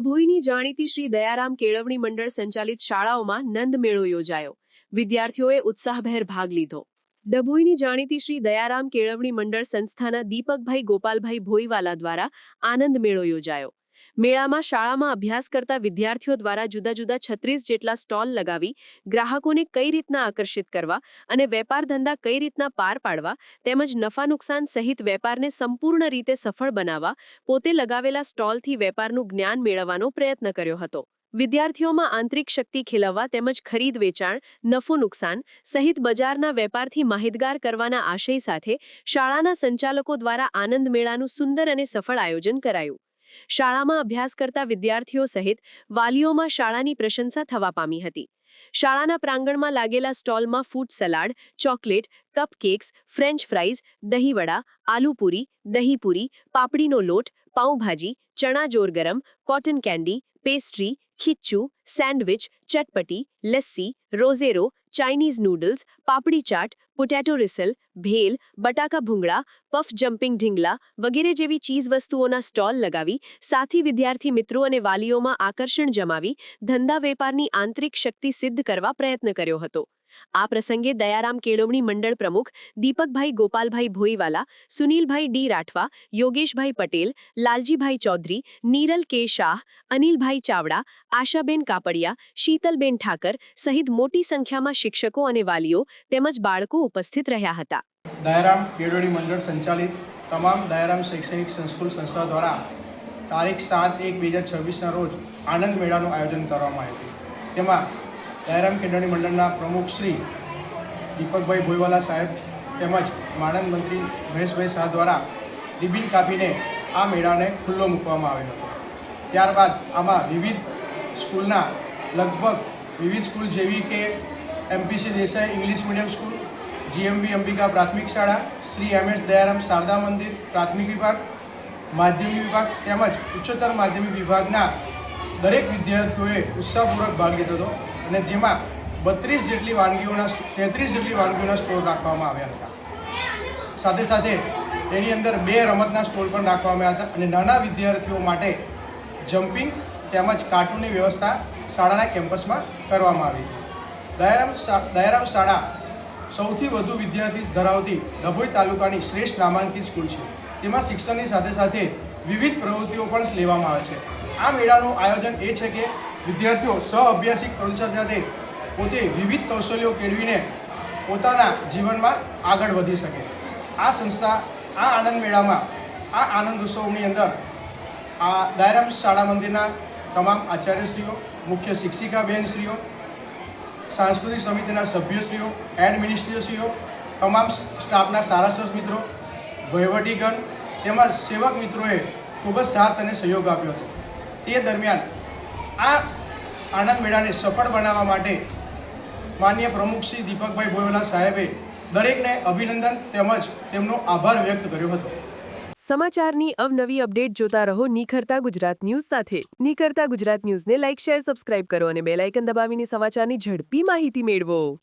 ડભોઈની જાણીતી શ્રી દયારામ કેળવણી મંડળ સંચાલિત શાળાઓમાં નંદ મેળો યોજાયો. વિદ્યાર્થીઓએ ઉત્સાહભેર ભાગ લીધો. ડભોઈની જાણીતી શ્રી દયારામ કેળવણી મંડળ સંસ્થાના દીપકભાઈ ગોપાલભાઈ ભોઈવાલા દ્વારા આનંદ મેળો યોજાયો. મેળામાં શાળામાં અભ્યાસ કરતા વિદ્યાર્થીઓ દ્વારા જુદા જુદા છત્રીસ જેટલા સ્ટોલ લગાવી, ગ્રાહકોને કઈ રીતના આકર્ષિત કરવા અને વેપાર ધંધા કઈ રીતના પાર પાડવા તેમજ નફા નુકસાન સહિત વેપારને સંપૂર્ણ રીતે સફળ બનાવવા, પોતે લગાવેલા સ્ટોલથી વેપારનું જ્ઞાન મેળવવાનો પ્રયત્ન કર્યો હતો. વિદ્યાર્થીઓમાં આંતરિક શક્તિ ખીલવવા તેમજ ખરીદ વેચાણ, નફો નુકસાન સહિત બજારના વેપારથી માહિતગાર કરવાના આશય સાથે શાળાના સંચાલકો દ્વારા આનંદ મેળાનું સુંદર અને સફળ આયોજન કરાયું. શાળામાં અભ્યાસ કરતા વિદ્યાર્થીઓ સહિત વાલીઓમાં શાળાની પ્રશંસા થવા પામી હતી. શાળાના પ્રાંગણમાં લાગેલા સ્ટોલમાં food salad, chocolate, cupcakes, french fries, દહીંવડા, aloo puri, dahi puri, પાપડીનો લોટ, pav bhaji, chana jor garam, cotton candy, pastry, khichu, sandwich, ચટપટી, lassi, રોઝેરો Chinese noodles papdi chaat potato રિસલ bhel બટાકા ભૂંગળા પફ જમ્પિંગ ઢીંગલા વગેરે જેવી ચીજ વસ્તુઓના સ્ટોલ લગાવી, સાથી વિદ્યાર્થી મિત્રો અને વાલીઓમાં આકર્ષણ જમાવી, ધંધા વેપારની આંતરિક શક્તિ સિદ્ધ કરવા પ્રયત્ન કર્યો હતો. આ પ્રસંગે દયારામ કેળવણી મંડળ પ્રમુખ દીપકભાઈ ગોપાલભાઈ ભોઈવાલા, સુનિલભાઈ ડી રાઠવા, યોગેશભાઈ પટેલ, લાલજીભાઈ ચૌધરી, નીરલ કે શાહ, અનિલભાઈ ચાવડા, આશાબેન કાપડિયા, શીતલબેન ઠાકર સહિત મોટી સંખ્યામાં શિક્ષકો અને વાલીઓ તેમજ બાળકો ઉપસ્થિત રહ્યા હતા. દયારામ કેળવણી મંડળ સંચાલિત તમામ દયારામ શૈક્ષણિક સંસ્કૃત સંસ્થા દ્વારા તારીખ સાત એક બે હજાર છવ્વીસના રોજ આનંદ મેળાનું આયોજન કરવામાં આવ્યું તેમાં દયારામ ખેડાણી મંડળના પ્રમુખ શ્રી દીપકભાઈ ભોયવાલા સાહેબ તેમજ માણંદ મંત્રી મહેશભાઈ શાહ દ્વારા રિબિન કાપીને આ મેળાને ખુલ્લો મૂકવામાં આવ્યો હતો. ત્યારબાદ આમાં વિવિધ સ્કૂલના લગભગ વિવિધ સ્કૂલ જેવી કે MPC Desai English medium school GMB Ambika પ્રાથમિક શાળા, શ્રી એમ એસ દયારામ શારદા મંદિર પ્રાથમિક વિભાગ, માધ્યમિક વિભાગ તેમજ ઉચ્ચતર માધ્યમિક વિભાગના દરેક વિદ્યાર્થીઓએ ઉત્સાહપૂર્વક ભાગ લીધો હતો. અને જેમાં બત્રીસ જેટલી વાનગીઓના તેત્રીસ જેટલી વાનગીઓના સ્ટોલ રાખવામાં આવ્યા હતા. સાથે સાથે એની અંદર બે રમતના સ્ટોલ પણ રાખવામાં આવ્યા હતા અને નાના વિદ્યાર્થીઓ માટે જમ્પિંગ તેમજ કાર્ટૂનની વ્યવસ્થા શાળાના કેમ્પસમાં કરવામાં આવી હતી. દયારામ દયારામ શાળા સૌથી વધુ વિદ્યાર્થી ધરાવતી ડભોઈ તાલુકાની શ્રેષ્ઠ નામાંકિત સ્કૂલ છે. તેમાં શિક્ષણની સાથે સાથે વિવિધ પ્રવૃત્તિઓ પણ લેવામાં આવે છે. આ મેળાનું આયોજન એ છે કે વિદ્યાર્થીઓ સહ અભ્યાસિક કૌશલ સાથે પોતે વિવિધ કૌશલ્યો કેળવીને પોતાના જીવનમાં આગળ વધી શકે. આ સંસ્થા, આ આનંદ મેળામાં, આ આનંદ ઉત્સવની અંદર આ દાયરામ શાળા મંદિરના તમામ આચાર્યશ્રીઓ, મુખ્ય શિક્ષિકા બહેનશ્રીઓ સાંસ્કૃતિક સમિતિના સભ્યશ્રીઓ એડમિનિસ્ટ્રેશનશ્રીઓ તમામ સ્ટાફના સારા સહ મિત્રો, વહીવટીગણ તેમજ સેવક મિત્રોએ ખૂબ જ સાથ અને સહયોગ આપ્યો હતો. તે દરમિયાન આ આનંદ મેળાને સફળ બનાવવા માટે માન્ય પ્રમુખ શ્રી દીપકભાઈ ભોયલા સાહેબે દરેકને અભિનંદન તેમજ તેમનો આભાર વ્યક્ત કર્યો હતો. સમાચારની અવનવી અપડેટ જોતા રહો નિખરતા ગુજરાત ન્યૂઝ સાથે. નિખરતા ગુજરાત ન્યૂઝને લાઇક, શેર, સબસ્ક્રાઇબ કરો અને બેલ આઇકન દબાવીને સમાચારની ઝડપી માહિતી મેળવો.